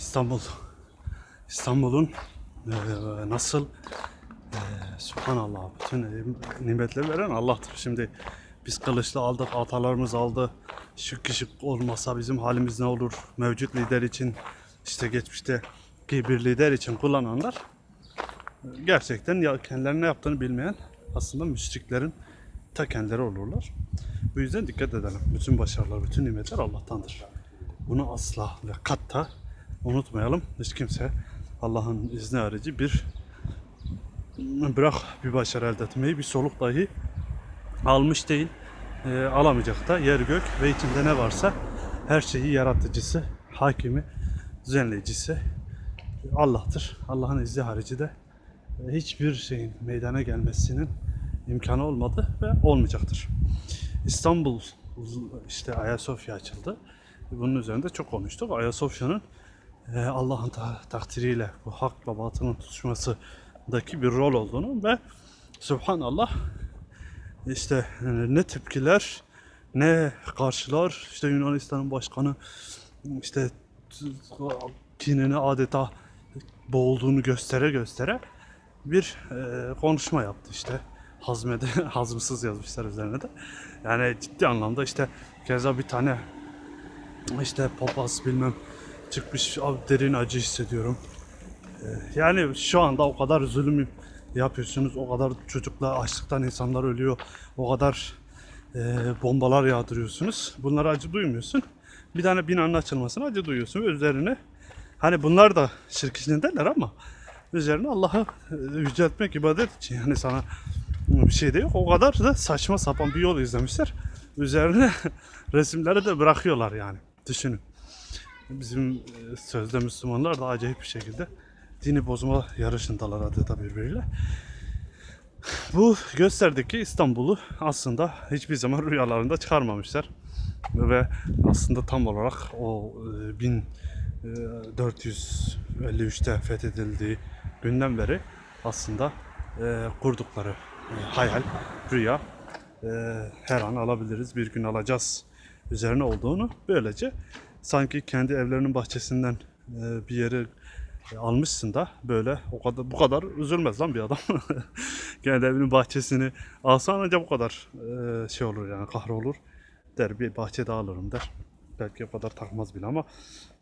İstanbul. İstanbul'un eee, nasıl eee Subhanallah bütün nimetleri veren Allah'tır. Şimdi biz kılıçla aldık, atalarımız aldı. Şık şık olmasa bizim halimiz ne olur? Mevcut lider için işte geçmişte bir lider için kullananlar gerçekten kendilerine ne yaptığını bilmeyen aslında müşriklerin ta kendileri olurlar. Bu yüzden dikkat edelim. Bütün başarılar, bütün nimetler Allah'tandır. Bunu asla ve katta unutmayalım. Hiç kimse Allah'ın izni harici bir bırak bir başarı elde etmeyi bir soluk dahi almış değil. Ee, alamayacak da yer gök ve içinde ne varsa her şeyi yaratıcısı, hakimi, düzenleyicisi Allah'tır. Allah'ın izni harici de e, hiçbir şeyin meydana gelmesinin imkanı olmadı ve olmayacaktır. İstanbul işte Ayasofya açıldı. Bunun üzerinde çok konuştuk. Ayasofya'nın e, Allah'ın ta- takdiriyle bu hakla batının tutuşmasındaki bir rol olduğunu ve Subhanallah işte e, ne tepkiler ne karşılar işte Yunanistan'ın başkanı işte kinini adeta boğulduğunu göstere göstere bir e, konuşma yaptı işte. Hazmede, hazmsız yazmışlar üzerine de. Yani ciddi anlamda işte keza bir tane işte papaz bilmem çıkmış derin acı hissediyorum. E, yani şu anda o kadar zulüm yapıyorsunuz, o kadar çocuklar açlıktan insanlar ölüyor, o kadar e, bombalar yağdırıyorsunuz. Bunlara acı duymuyorsun. Bir tane binanın açılmasına acı duyuyorsun üzerine hani bunlar da şirk içindeler ama üzerine Allah'ı e, yüceltmek ibadet için yani sana bir şey de yok. O kadar da saçma sapan bir yol izlemişler. Üzerine resimleri de bırakıyorlar yani. Düşünün. Bizim e, sözde Müslümanlar da acayip bir şekilde dini bozma yarışındalar adeta birbiriyle. Bu gösterdi ki İstanbul'u aslında hiçbir zaman rüyalarında çıkarmamışlar. Ve aslında tam olarak o e, 1453'te fethedildiği günden beri aslında e, kurdukları e, hayal, rüya e, her an alabiliriz, bir gün alacağız üzerine olduğunu böylece sanki kendi evlerinin bahçesinden e, bir yeri e, almışsın da böyle o kadar bu kadar üzülmez lan bir adam. kendi evinin bahçesini alsan ancak bu kadar e, şey olur yani kahrolur der bir bahçe daha alırım der. Belki o kadar takmaz bile ama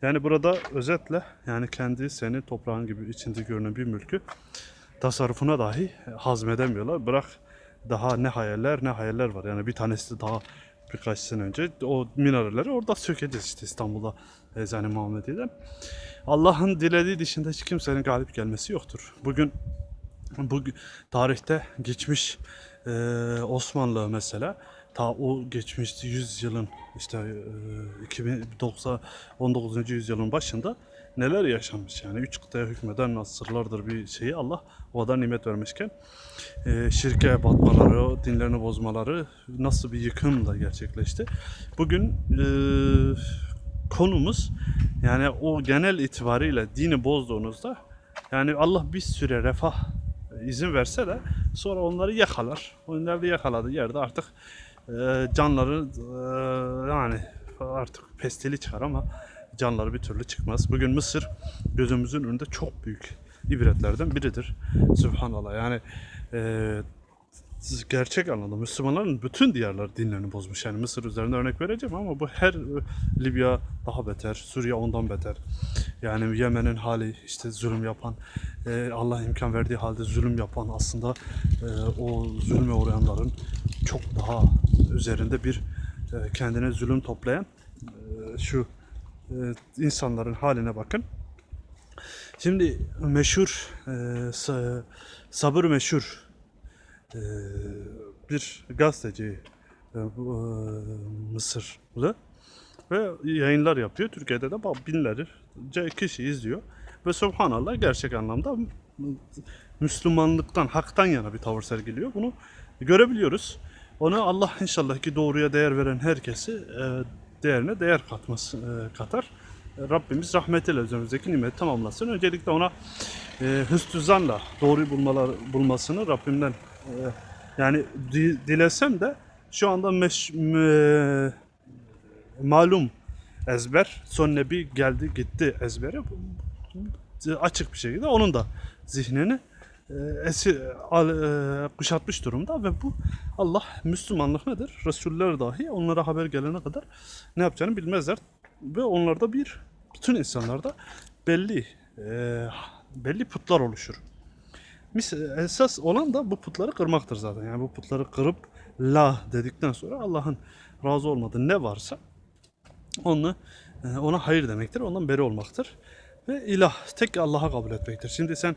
yani burada özetle yani kendi senin toprağın gibi içinde görünen bir mülkü tasarrufuna dahi hazmedemiyorlar. Bırak daha ne hayaller ne hayaller var. Yani bir tanesi daha birkaç sene önce o minareleri orada sökeceğiz işte İstanbul'da Eczane Muhammediye'den. Allah'ın dilediği dışında hiç kimsenin galip gelmesi yoktur. Bugün bu tarihte geçmiş e, Osmanlı mesela ta o geçmiş 100 yılın işte e, 2090 19. yüzyılın başında neler yaşanmış yani üç kıtaya hükmeden asırlardır bir şeyi Allah o nimet vermişken e, şirke batmaları, dinlerini bozmaları nasıl bir yıkımla gerçekleşti. Bugün e, konumuz yani o genel itibariyle dini bozduğunuzda yani Allah bir süre refah izin verse de sonra onları yakalar. Onları da yakaladığı yerde artık e, canları e, yani artık pestili çıkar ama canları bir türlü çıkmaz. Bugün Mısır gözümüzün önünde çok büyük ibretlerden biridir. Subhanallah yani e, gerçek anlamda Müslümanların bütün diyarları dinlerini bozmuş. Yani Mısır üzerinde örnek vereceğim ama bu her Libya daha beter, Suriye ondan beter. Yani Yemen'in hali işte zulüm yapan, e, Allah imkan verdiği halde zulüm yapan aslında e, o zulme uğrayanların çok daha üzerinde bir e, kendine zulüm toplayan e, şu e, insanların haline bakın. Şimdi meşhur e, sa- sabır meşhur e, bir gazeteci e, e, Mısırlı ve yayınlar yapıyor. Türkiye'de de binlerce kişi izliyor ve subhanallah gerçek anlamda Müslümanlıktan, haktan yana bir tavır sergiliyor. Bunu görebiliyoruz. Onu Allah inşallah ki doğruya değer veren herkesi e, değerine değer katması e, katar. E, Rabbimiz rahmetiyle üzerimizdeki nimeti tamamlasın. Öncelikle ona e, hüsnü zanla doğruyu bulmalar, bulmasını Rabbimden e, yani di- dilesem de şu anda meş, me- malum ezber. Son nebi geldi gitti ezberi. Açık bir şekilde onun da zihnini e, esi, al, e, kuşatmış durumda ve bu Allah Müslümanlık nedir? Resuller dahi onlara haber gelene kadar ne yapacağını bilmezler ve onlarda bir bütün insanlarda belli e, belli putlar oluşur. Mis- esas olan da bu putları kırmaktır zaten. Yani bu putları kırıp la dedikten sonra Allah'ın razı olmadığı ne varsa onu e, ona hayır demektir. Ondan beri olmaktır. Ve ilah tek Allah'a kabul etmektir. Şimdi sen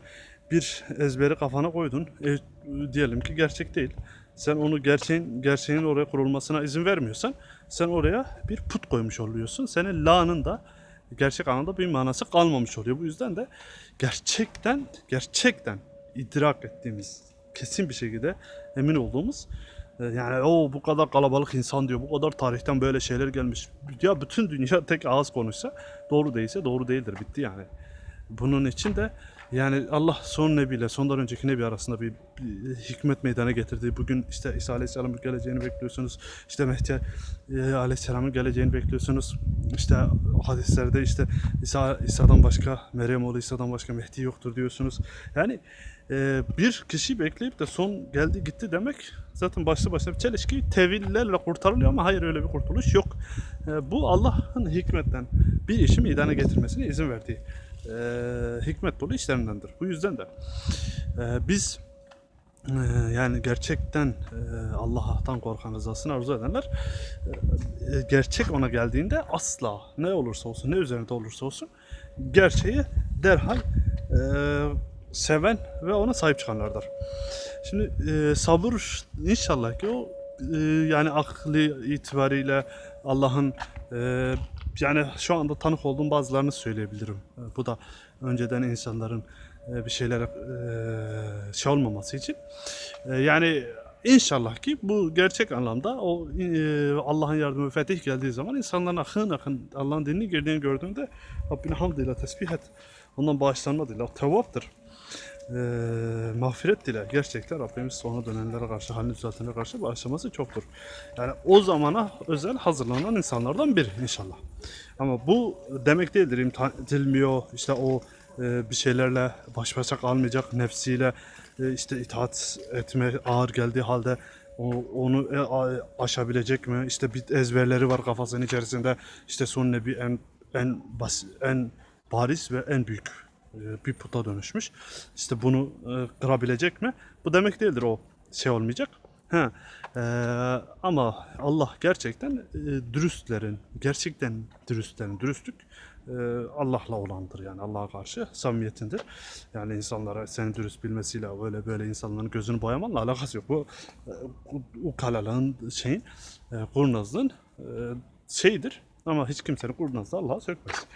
bir ezberi kafana koydun. E, diyelim ki gerçek değil. Sen onu gerçeğin gerçeğin oraya kurulmasına izin vermiyorsan sen oraya bir put koymuş oluyorsun. Senin la'nın da gerçek anlamda bir manası kalmamış oluyor. Bu yüzden de gerçekten gerçekten idrak ettiğimiz kesin bir şekilde emin olduğumuz yani o bu kadar kalabalık insan diyor. Bu kadar tarihten böyle şeyler gelmiş. Ya bütün dünya tek ağız konuşsa doğru değilse doğru değildir. Bitti yani. Bunun için de yani Allah son nebi ile sondan önceki nebi arasında bir, bir hikmet meydana getirdi. Bugün işte İsa Aleyhisselam'ın geleceğini bekliyorsunuz. İşte Mehdi e, Aleyhisselam'ın geleceğini bekliyorsunuz. İşte hadislerde işte İsa İsa'dan başka Meryem oğlu İsa'dan başka Mehdi yoktur diyorsunuz. Yani e, bir kişi bekleyip de son geldi gitti demek zaten başlı başına bir çelişki tevillerle kurtarılıyor ama hayır öyle bir kurtuluş yok. E, bu Allah'ın hikmetten bir işi meydana getirmesine izin verdiği e, hikmet dolu işlerindendir. Bu yüzden de e, biz e, yani gerçekten e, Allah'tan korkan rızasını arzu edenler e, e, gerçek ona geldiğinde asla ne olursa olsun ne üzerinde olursa olsun gerçeği derhal e, seven ve ona sahip çıkanlardır. Şimdi e, sabır inşallah ki o e, yani aklı itibariyle Allah'ın e, yani şu anda tanık olduğum bazılarını söyleyebilirim. E, bu da önceden insanların e, bir şeylere e, şey olmaması için. E, yani inşallah ki bu gerçek anlamda o Allah'ın yardımı fetih geldiği zaman insanların akın akın Allah'ın dinini girdiğini gördüğünde Rabbine hamd ile tesbih et. Ondan bağışlanma dile. O tevvaptır e, mağfiret dile. Gerçekten Rabbimiz sonra dönenlere karşı, halini düzeltenlere karşı bağışlaması çoktur. Yani o zamana özel hazırlanan insanlardan biri inşallah. Ama bu demek değildir imtihan edilmiyor. İşte o e, bir şeylerle baş başa kalmayacak nefsiyle e, işte itaat etme ağır geldiği halde onu e, aşabilecek mi? İşte bir ezberleri var kafasının içerisinde. İşte son nebi en en bas, en bariz ve en büyük bir puta dönüşmüş. İşte bunu e, kırabilecek mi? Bu demek değildir o şey olmayacak. Ha, e, ama Allah gerçekten e, dürüstlerin, gerçekten dürüstlerin, dürüstlük e, Allah'la olandır yani Allah'a karşı samimiyetindir. Yani insanlara seni dürüst bilmesiyle böyle böyle insanların gözünü boyamanla alakası yok. Bu e, ukalalığın şeyin, e, kurnazlığın e, şeyidir. Ama hiç kimsenin kurnazlığı Allah'a sökmez.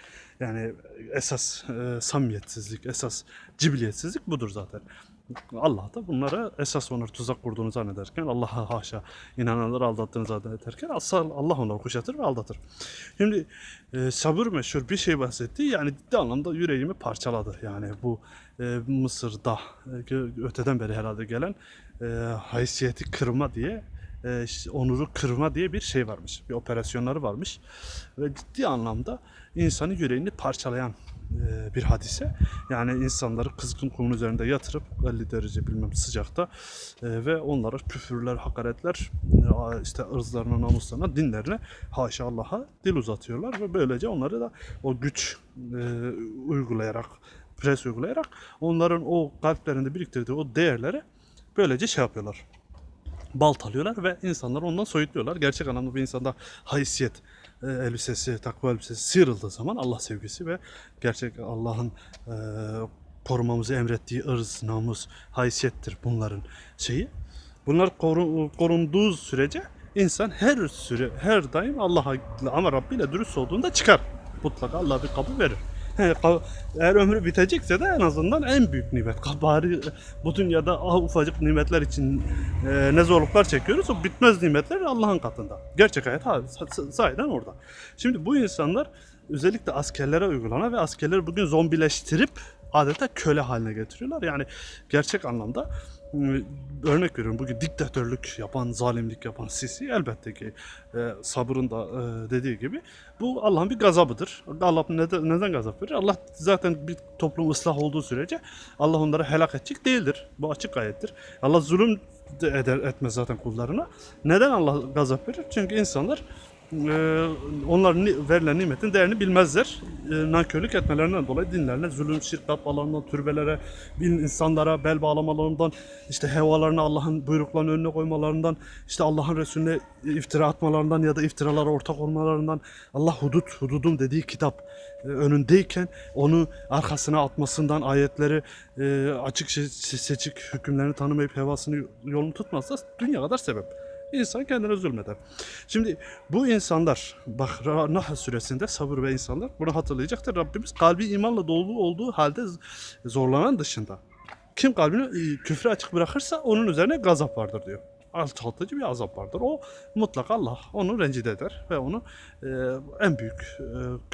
Yani esas e, samimiyetsizlik, esas cibiliyetsizlik budur zaten. Allah da bunlara esas onları tuzak kurduğunu zannederken Allah'a haşa inananları aldattığını zannederken asıl Allah onları kuşatır ve aldatır. Şimdi e, sabır meşhur bir şey bahsetti. Yani ciddi anlamda yüreğimi parçaladı. Yani bu e, Mısır'da e, öteden beri herhalde gelen e, haysiyeti kırma diye e, onuru kırma diye bir şey varmış. Bir operasyonları varmış. Ve ciddi anlamda insanı yüreğini parçalayan e, bir hadise. Yani insanları kızgın kumun üzerinde yatırıp 50 derece bilmem sıcakta e, ve onlara küfürler, hakaretler, e, işte ırzlarına, namuslarına, dinlerine haşa Allah'a dil uzatıyorlar ve böylece onları da o güç e, uygulayarak, pres uygulayarak onların o kalplerinde biriktirdiği o değerleri böylece şey yapıyorlar baltalıyorlar ve insanları ondan soyutluyorlar. Gerçek anlamda bir insanda haysiyet e, elbisesi, takva elbisesi sıyrıldığı zaman Allah sevgisi ve gerçek Allah'ın e, korumamızı emrettiği ırz, namus, haysiyettir bunların şeyi. Bunlar koru- korunduğu sürece insan her süre, her daim Allah'a ama Rabbi ile dürüst olduğunda çıkar. Mutlaka Allah bir kabul verir. Eğer ömrü bitecekse de en azından en büyük nimet. Bari bu dünyada ah ufacık nimetler için e, ne zorluklar çekiyoruz. O bitmez nimetler Allah'ın katında. Gerçek hayat ha, sa- sahiden orada. Şimdi bu insanlar özellikle askerlere uygulanan ve askerleri bugün zombileştirip adeta köle haline getiriyorlar. Yani gerçek anlamda örnek veriyorum bugün diktatörlük yapan, zalimlik yapan Sisi elbette ki e, sabırın da e, dediği gibi bu Allah'ın bir gazabıdır. Allah neden, neden gazap verir? Allah zaten bir toplum ıslah olduğu sürece Allah onları helak edecek değildir. Bu açık ayettir. Allah zulüm de eder, etmez zaten kullarına. Neden Allah gazap verir? Çünkü insanlar e, onların ni- verilen nimetin değerini bilmezler. E, nankörlük etmelerinden dolayı dinlerine zulüm, şirk yapmalarından, türbelere, bin insanlara bel bağlamalarından, işte hevalarını Allah'ın buyruklarının önüne koymalarından, işte Allah'ın Resulüne iftira atmalarından ya da iftiralara ortak olmalarından, Allah hudut, hududum dediği kitap e, önündeyken onu arkasına atmasından, ayetleri e, açık se- seçik hükümlerini tanımayıp hevasını yolunu tutmazsa dünya kadar sebep. İnsan kendine zulmeder. Şimdi bu insanlar, bak Nahl suresinde sabır ve insanlar bunu hatırlayacaktır. Rabbimiz kalbi imanla dolu olduğu halde zorlanan dışında. Kim kalbini e, küfre açık bırakırsa onun üzerine gazap vardır diyor. Alçaltıcı bir azap vardır. O mutlak Allah onu rencide eder ve onu e, en büyük,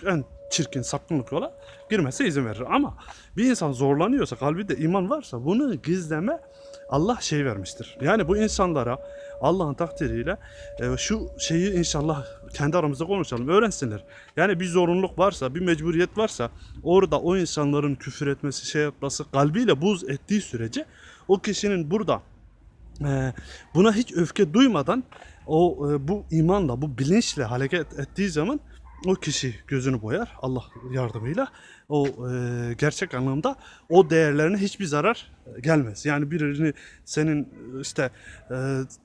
e, en çirkin sapkınlık yola girmesine izin verir. Ama bir insan zorlanıyorsa, kalbinde iman varsa bunu gizleme Allah şey vermiştir. Yani bu insanlara Allah'ın takdiriyle e, şu şeyi inşallah kendi aramızda konuşalım, öğrensinler. Yani bir zorunluluk varsa, bir mecburiyet varsa orada o insanların küfür etmesi, şey yapması kalbiyle buz ettiği sürece o kişinin burada e, buna hiç öfke duymadan o e, bu imanla, bu bilinçle hareket ettiği zaman o kişi gözünü boyar Allah yardımıyla. O e, gerçek anlamda o değerlerine hiçbir zarar gelmez. Yani birini senin e, işte e,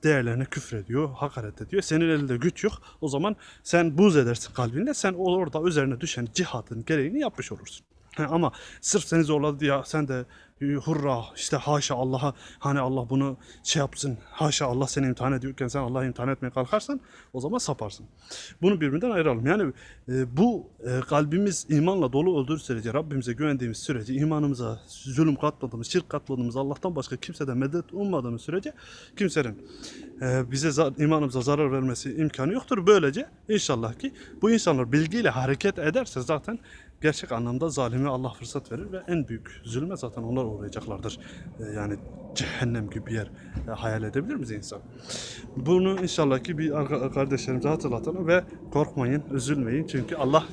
değerlerine küfrediyor, hakaret ediyor. Senin elinde güç yok. O zaman sen buz edersin kalbinle. Sen orada üzerine düşen cihadın gereğini yapmış olursun. Ama sırf seni zorladı diye sen de e, hurra işte haşa Allah'a hani Allah bunu şey yapsın haşa Allah seni imtihan ediyorken sen Allah'ı imtihan etmeye kalkarsan o zaman saparsın. Bunu birbirinden ayıralım. Yani e, bu e, kalbimiz imanla dolu olduğu sürece Rabbimize güvendiğimiz sürece imanımıza zulüm katmadığımız, şirk katmadığımız Allah'tan başka kimseden medet ummadığımız sürece kimsenin e, bize za- imanımıza zarar vermesi imkanı yoktur. Böylece inşallah ki bu insanlar bilgiyle hareket ederse zaten gerçek anlamda zalime Allah fırsat verir ve en büyük zulme zaten onlar uğrayacaklardır. E, Yani cehennem gibi bir yer e, hayal edebilir miyiz insan? Bunu inşallah ki bir kardeşlerimize hatırlatalım ve korkmayın, üzülmeyin çünkü Allah